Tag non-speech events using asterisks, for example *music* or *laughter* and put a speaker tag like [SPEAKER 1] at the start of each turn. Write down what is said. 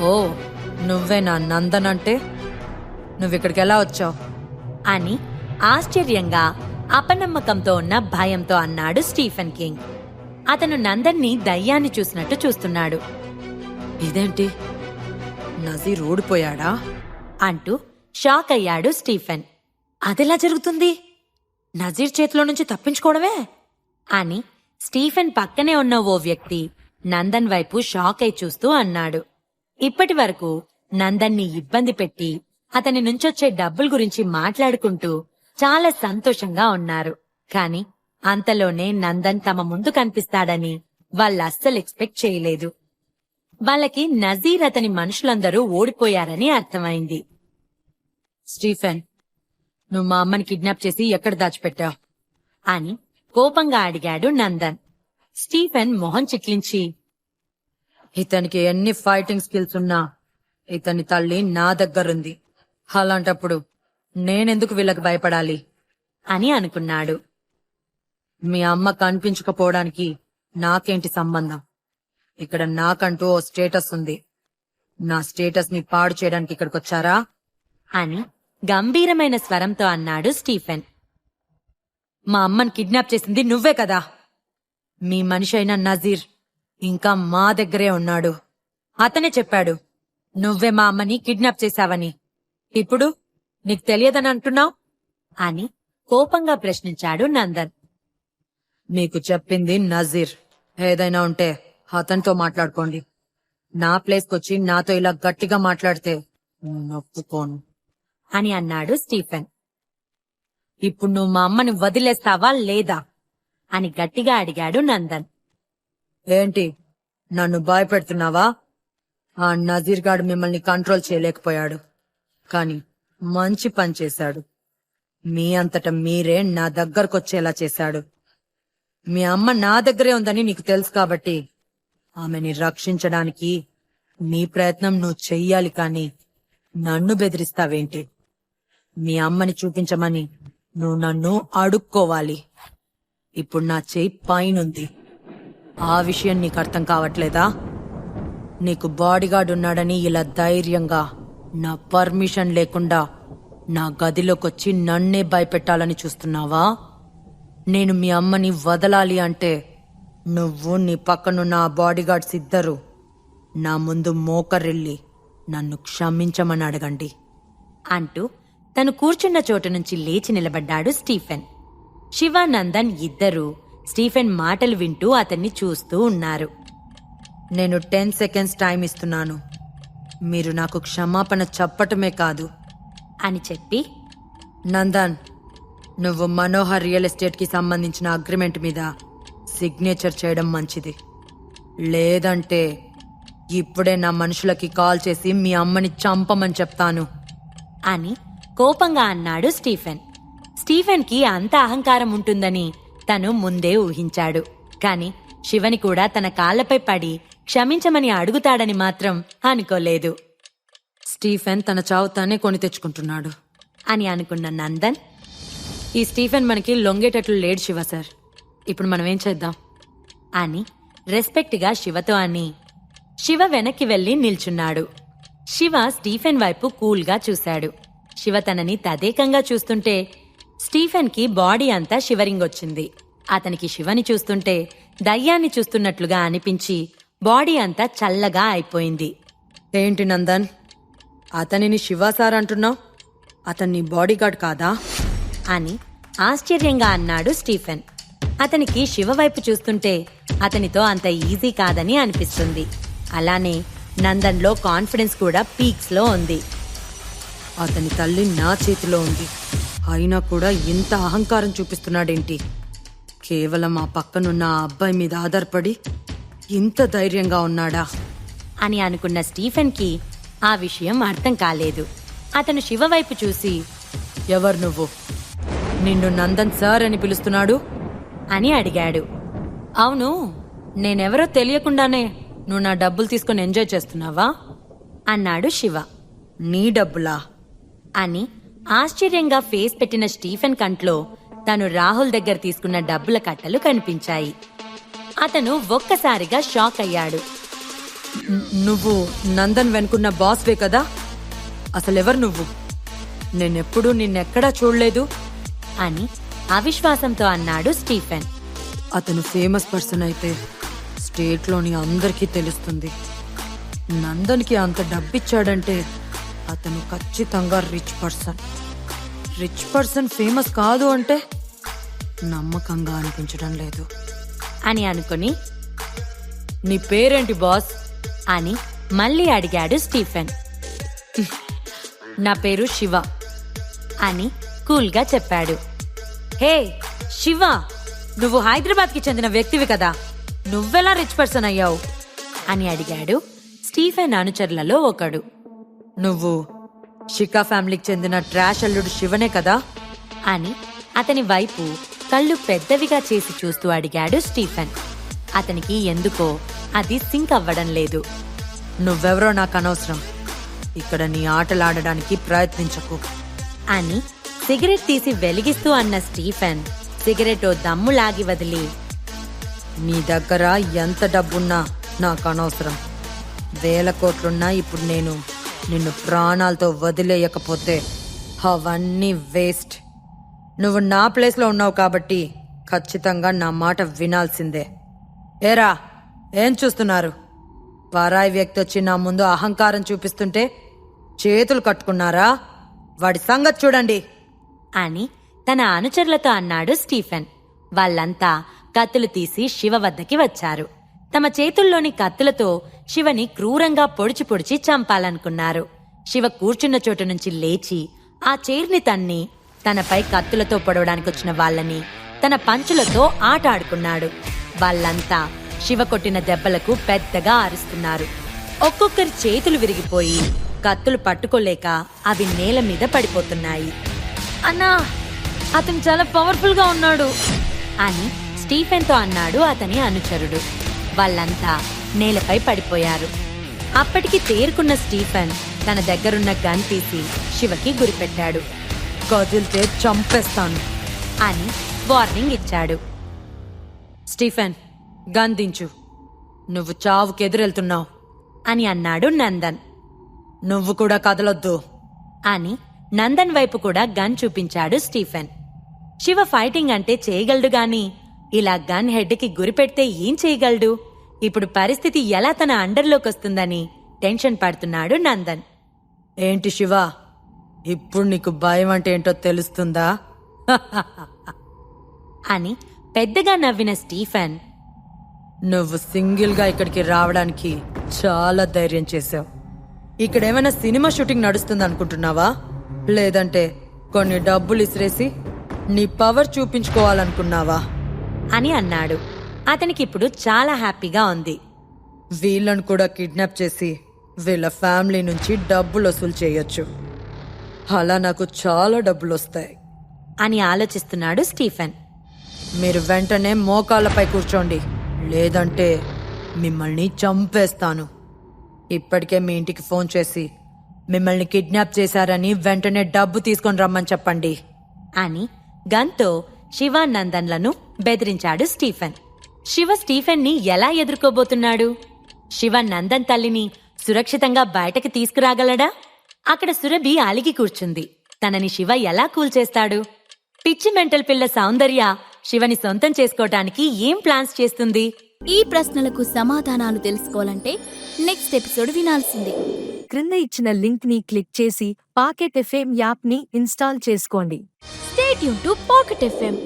[SPEAKER 1] ఓ నువ్వే నా నందన్ అంటే నువ్వు ఇక్కడికి ఎలా వచ్చావు?
[SPEAKER 2] అని ఆశ్చర్యంగా అపనమ్మకంతో ఉన్న భయంతో అన్నాడు స్టీఫెన్ కింగ్. అతను నందన్ని దయ్యాన్ని చూసినట్టు చూస్తున్నాడు.
[SPEAKER 1] ఇదేంటి? నజీర్ ఓడిపోయాడా
[SPEAKER 2] అంటూ షాక్ అయ్యాడు స్టీఫెన్. అదెలా జరుగుతుంది? నజీర్ చేతిలో నుంచి తప్పించుకోవడమే? అని స్టీఫెన్ పక్కనే ఉన్న ఓ వ్యక్తి నందన్ వైపు షాక్ అయి చూస్తూ అన్నాడు. ఇప్పటి వరకు నందన్ని ఇబ్బంది పెట్టి అతని నుంచొచ్చే డబ్బుల గురించి మాట్లాడుకుంటూ చాలా సంతోషంగా ఉన్నారు. కాని అంతలోనే నందన్ తమ ముందు కనిపిస్తాడని వాళ్ళు అస్సలు ఎక్స్పెక్ట్ చేయలేదు. వాళ్ళకి నజీర్ అతని మనుషులందరూ ఓడిపోయారని అర్థమైంది.
[SPEAKER 1] స్టీఫెన్ నువ్వు మా అమ్మని కిడ్నాప్ చేసి ఎక్కడ దాచిపెట్టావు?
[SPEAKER 2] అని కోపంగా అడిగాడు నందన్. స్టీఫెన్ మొహం చిట్లించి
[SPEAKER 1] ఇతనికి ఎన్ని ఫైటింగ్ స్కిల్స్ ఉన్నా ఇతని తల్లి నా దగ్గరుంది. అలాంటప్పుడు నేనెందుకు వీళ్ళకి భయపడాలి?
[SPEAKER 2] అని అనుకున్నాడు.
[SPEAKER 1] మీ అమ్మ కనిపించకపోవడానికి నాకేంటి సంబంధం? ఇక్కడ నాకంటూ ఓ స్టేటస్ ఉంది. నా స్టేటస్ని పాడు చేయడానికి ఇక్కడికి వచ్చారా
[SPEAKER 2] అని గంభీరమైన స్వరంతో అన్నాడు స్టీఫెన్.
[SPEAKER 1] మా అమ్మని కిడ్నాప్ చేసింది నువ్వే కదా. మీ మనిషి అయిన నజీర్. ఇంకా మా దగ్గరే ఉన్నాడు. అతనే చెప్పాడు నువ్వే మా అమ్మని కిడ్నాప్ చేశావని. ఇప్పుడు నీకు తెలియదని అంటున్నావు?
[SPEAKER 2] అని కోపంగా ప్రశ్నించాడు నందన్.
[SPEAKER 1] మీకు చెప్పింది నజీర్. ఏదైనా ఉంటే అతనితో మాట్లాడుకోండి. నా ప్లేస్కి వచ్చి నాతో ఇలా గట్టిగా మాట్లాడితే నొప్పుకోను. ఒప్పుకోను
[SPEAKER 2] అని అన్నాడు స్టీఫెన్.
[SPEAKER 1] ఇప్పుడు నువ్వు మా అమ్మని
[SPEAKER 2] వదిలేస్తావా లేదా? అని గట్టిగా అడిగాడు నందన్.
[SPEAKER 1] ఏంటి? నన్ను భయపెడుతున్నావా? ఆ నజీర్ గాడు మిమ్మల్ని కంట్రోల్ చేయలేకపోయాడు. కాని మంచి పని చేశాడు. మీ అంతట మీరే నా దగ్గరకొచ్చేలా చేశాడు. మీ అమ్మ నా దగ్గరే ఉందని నీకు తెలుసు కాబట్టి ఆమెని రక్షించడానికి నీ ప్రయత్నం నువ్వు చెయ్యాలి కాని నన్ను బెదిరిస్తావేంటి? మీ అమ్మని చూపించమని నువ్వు నన్ను అడుక్కోవాలి. ఇప్పుడు నా చేయి పైనుంది. ఆ విషయం నీకు అర్థం కావట్లేదా? నీకు బాడీగార్డ్ ఉన్నాడని ఇలా ధైర్యంగా నా పర్మిషన్ లేకుండా నా గదిలోకొచ్చి నన్నే భయపెట్టాలని చూస్తున్నావా? నేను మీ అమ్మని వదలాలి అంటే నువ్వు నీ పక్కనున్న ఆ బాడీగార్డ్స్ ఇద్దరు. నా ముందు మోకరిల్లి నన్ను క్షమించమని అడగండి.
[SPEAKER 2] అంటూ తను కూర్చున్న చోటు నుంచి లేచి నిలబడ్డాడు స్టీఫెన్. శివానందన్ ఇద్దరూ స్టీఫెన్ మాటలు వింటూ అతన్ని చూస్తూ ఉన్నారు.
[SPEAKER 1] నేను టెన్ సెకండ్స్ టైం ఇస్తున్నాను. మీరు నాకు క్షమాపణ చెప్పటమే కాదు.
[SPEAKER 2] అని చెప్పి
[SPEAKER 1] నందన్ నువ్వు మనోహర్ రియల్ ఎస్టేట్కి సంబంధించిన అగ్రిమెంట్ మీద సిగ్నేచర్ చేయడం మంచిది. లేదంటే ఇప్పుడే నా మనుషులకి కాల్ చేసి మీ అమ్మని చంపమని చెప్తాను.
[SPEAKER 2] అని కోపంగా అన్నాడు స్టీఫెన్. స్టీఫెన్కి అంత అహంకారం ఉంటుందని తను ముందే ఊహించాడు. కాని శివని కూడా తన కాళ్ళపై పడి క్షమించమని అడుగుతాడని మాత్రం అనుకోలేదు.
[SPEAKER 1] స్టీఫెన్ తన చావు తానే కొని తెచ్చుకుంటున్నాడు.
[SPEAKER 2] అని అనుకున్న నందన్
[SPEAKER 1] ఈ స్టీఫెన్ మనకి లొంగేటట్లు లేడు శివ సార్. ఇప్పుడు మనం ఏం చేద్దాం?
[SPEAKER 2] అని రెస్పెక్ట్గా శివతో అని శివ వెనక్కి వెళ్ళి నిల్చున్నాడు. శివ స్టీఫెన్ వైపు కూల్గా చూశాడు. శివ తనని తదేకంగా చూస్తుంటే స్టీఫెన్కి బాడీ అంతా షివరింగ్ వచ్చింది. అతనికి శివని చూస్తుంటే దయ్యాన్ని చూస్తున్నట్లుగా అనిపించి బాడీ అంతా చల్లగా అయిపోయింది.
[SPEAKER 1] ఏంటి నందన్? అతనిని శివ సార్ అంటున్నావు? అతన్ని బాడీగార్డ్ కాదా?
[SPEAKER 2] అని ఆశ్చర్యంగా అన్నాడు స్టీఫెన్. అతనికి శివ వైపు చూస్తుంటే అతనితో అంత ఈజీ కాదని అనిపిస్తుంది. అలానే నందన్లో కాన్ఫిడెన్స్ కూడా పీక్స్లో ఉంది.
[SPEAKER 1] అతని తల్లి నా చేతిలో ఉంది. అయినా కూడా ఇంత అహంకారం చూపిస్తున్నాడేంటి? కేవలం ఆ పక్కనున్న ఆ అబ్బాయి మీద ఆధారపడి ఇంత ధైర్యంగా ఉన్నాడా?
[SPEAKER 2] అని అనుకున్న స్టీఫెన్కి ఆ విషయం అర్థం కాలేదు. అతను శివ వైపు చూసి
[SPEAKER 1] ఎవరు నువ్వు? నిన్ను నందన్ సార్ అని పిలుస్తున్నాడు?
[SPEAKER 2] అని అడిగాడు.
[SPEAKER 1] అవును నేనెవరో తెలియకుండానే నువ్వు నా డబ్బులు తీసుకుని ఎంజాయ్ చేస్తున్నావా?
[SPEAKER 2] అన్నాడు శివ.
[SPEAKER 1] నీ డబ్బులా?
[SPEAKER 2] అని ఆశ్చర్యంగా ఫేస్ పెట్టిన స్టీఫెన్ కంట్లో తను రాహుల్ దగ్గర తీసుకున్న డబ్బుల కట్టలు కనిపించాయి. అతను ఒక్కసారిగా షాక్ అయ్యాడు.
[SPEAKER 1] నువ్వు నందన్ వెనుకున్న బాస్వే కదా? అసలెవరు నువ్వు? నేనెప్పుడూ నిన్నెక్కడా చూడలేదు.
[SPEAKER 2] అని అవిశ్వాసంతో అన్నాడు స్టీఫెన్.
[SPEAKER 1] అతను ఫేమస్ పర్సన్ అయితే స్టేట్లోని అందరికీ తెలుస్తుంది. నందన్కి అంత డబ్బిచ్చాడంటే అతను ఖచ్చితంగా rich person rich person famous కాదు అంటే నమ్మకంగా అనిపించడం లేదు.
[SPEAKER 2] అని అనుకుని
[SPEAKER 1] నీ పేరేంటి బాస్?
[SPEAKER 2] అని మళ్ళీ అడిగాడు స్టీఫెన్. నా పేరు శివ అని కూల్గా చెప్పాడు. హే శివ నువ్వు హైదరాబాద్కి చెందిన వ్యక్తివి కదా నువ్వెలా రిచ్ పర్సన్ అయ్యావు? అని అడిగాడు స్టీఫెన్ అనుచరులలో ఒకడు.
[SPEAKER 1] నువ్వు షికా ఫ్యామిలీకి చెందిన ట్రాష్ అల్లుడు శివనే కదా?
[SPEAKER 2] అని అతని వైపు కళ్ళు పెద్దవిగా చేసి చూస్తూ అడిగాడు స్టీఫెన్. అతనికి ఎందుకో అది సింక్ అవ్వడం లేదు.
[SPEAKER 1] నువ్వెవరో నాకు అనవసరం. ఇక్కడ నీ ఆటలాడడానికి ప్రయత్నించకు.
[SPEAKER 2] అని సిగరెట్ తీసి వెలిగిస్తూ అన్న స్టీఫెన్ సిగరెట్ దమ్ము లాగి వదిలి
[SPEAKER 1] నీ దగ్గర ఎంత డబ్బున్నా నాకు అనవసరం. వేల కోట్లున్నా ఇప్పుడు నేను నిన్ను ప్రాణాలతో వదిలేయకపోతే అవన్నీ వేస్ట్. నువ్వు నా ప్లేస్లో ఉన్నావు కాబట్టి ఖచ్చితంగా నా మాట వినాల్సిందే. ఏరా ఏం చూస్తున్నారు? పరాయి వ్యక్తి వచ్చి నా ముందు అహంకారం చూపిస్తుంటే చేతులు కట్టుకున్నారా? వాడి సంగతి చూడండి.
[SPEAKER 2] అని తన అనుచరులతో అన్నాడు స్టీఫెన్. వాళ్ళంతా కత్తులు తీసి శివ వద్దకి వచ్చారు. తమ చేతుల్లోని కత్తులతో శివని క్రూరంగా పొడిచి పొడిచి చంపాలనుకున్నారు. శివ కూర్చున్న చోటు నుంచి లేచి ఆ చైర్ని తన్ని తనపై కత్తులతో పొడవడానికి వచ్చిన వాళ్ళని తన పంచులతో ఆట ఆడుకున్నాడు వాళ్ళంతా శివ కొట్టిన దెబ్బలకు పెద్దగా అరుస్తున్నారు. ఒక్కొక్కరి చేతులు విరిగిపోయి కత్తులు పట్టుకోలేక అవి నేల మీద పడిపోతున్నాయి. అన్నా అతను చాలా పవర్ఫుల్గా ఉన్నాడు అని స్టీఫెన్తో అన్నాడు అతని అనుచరుడు. వాళ్ళంతా నేలపై పడిపోయారు. అప్పటికి తేరుకున్న స్టీఫెన్ తన దగ్గరున్న గన్ తీసి శివకి గురిపెట్టాడు.
[SPEAKER 1] కదిలితే చంపేస్తాను
[SPEAKER 2] అని వార్నింగ్ ఇచ్చాడు.
[SPEAKER 1] స్టీఫెన్ గన్ దించు. నువ్వు చావుకి ఎదురెళ్తున్నావు
[SPEAKER 2] అని అన్నాడు నందన్.
[SPEAKER 1] నువ్వు కూడా కదలొద్దు
[SPEAKER 2] అని నందన్ వైపు కూడా గన్ చూపించాడు స్టీఫెన్. శివ ఫైటింగ్ అంటే చేయగలడు గాని ఇలా గన్ హెడ్కి గురిపెడితే ఏం చేయగలడు? ఇప్పుడు పరిస్థితి ఎలా తన అండర్లోకి వస్తుందని టెన్షన్ పడుతున్నాడు నందన్.
[SPEAKER 1] ఏంటి శివ? ఇప్పుడు నీకు భయం అంటే ఏంటో తెలుస్తుందా? *laughs*
[SPEAKER 2] అని పెద్దగా నవ్విన స్టీఫెన్.
[SPEAKER 1] నువ్వు సింగిల్గా ఇక్కడికి రావడానికి చాలా ధైర్యం చేశావు. ఇక్కడ ఏమైనా సినిమా షూటింగ్ నడుస్తుంది అనుకుంటున్నావా? లేదంటే కొన్ని డబ్బులు ఇసిరేసి నీ పవర్ చూపించుకోవాలనుకున్నావా?
[SPEAKER 2] అని అన్నాడు. అతనికిప్పుడు చాలా హ్యాపీగా ఉంది.
[SPEAKER 1] వీళ్ళను కూడా కిడ్నాప్ చేసి వీళ్ళ ఫ్యామిలీ నుంచి డబ్బులు వసూలు చేయొచ్చు. అలా నాకు చాలా డబ్బులు వస్తాయి.
[SPEAKER 2] అని ఆలోచిస్తున్నాడు స్టీఫెన్.
[SPEAKER 1] మీరు వెంటనే మోకాళ్ళపై కూర్చోండి. లేదంటే మిమ్మల్ని చంపేస్తాను. ఇప్పటికే మీ ఇంటికి ఫోన్ చేసి మిమ్మల్ని కిడ్నాప్ చేశారని వెంటనే డబ్బు తీసుకొని రమ్మని చెప్పండి.
[SPEAKER 2] అని గన్తో శివ నందన్లను బెదిరించాడు స్టీఫెన్. శివ స్టీఫెన్ని ఎలా ఎదుర్కోబోతున్నాడు? శివ నందన్ తల్లిని సురక్షితంగా బయటకి తీసుకురాగలడా? అక్కడ సురభి అలిగి కూర్చుంది. తనని శివ ఎలా కూల్చేస్తాడు పిచ్చి మెంటల్ పిల్ల సౌందర్య శివని సొంతం చేసుకోవటానికి ఏం ప్లాన్స్ చేస్తుంది?
[SPEAKER 3] ఈ ప్రశ్నలకు సమాధానాలు తెలుసుకోవాలంటే నెక్స్ట్ ఎపిసోడ్ వినాల్సిందే.
[SPEAKER 4] క్రింద ఇచ్చిన లింక్ని క్లిక్ చేసి పాకెట్ ఎఫ్ఎం యాప్ని ఇన్స్టాల్ చేసుకోండి.
[SPEAKER 3] స్టేట్ యూన్ టు పాకెట్ ఎఫ్ఎం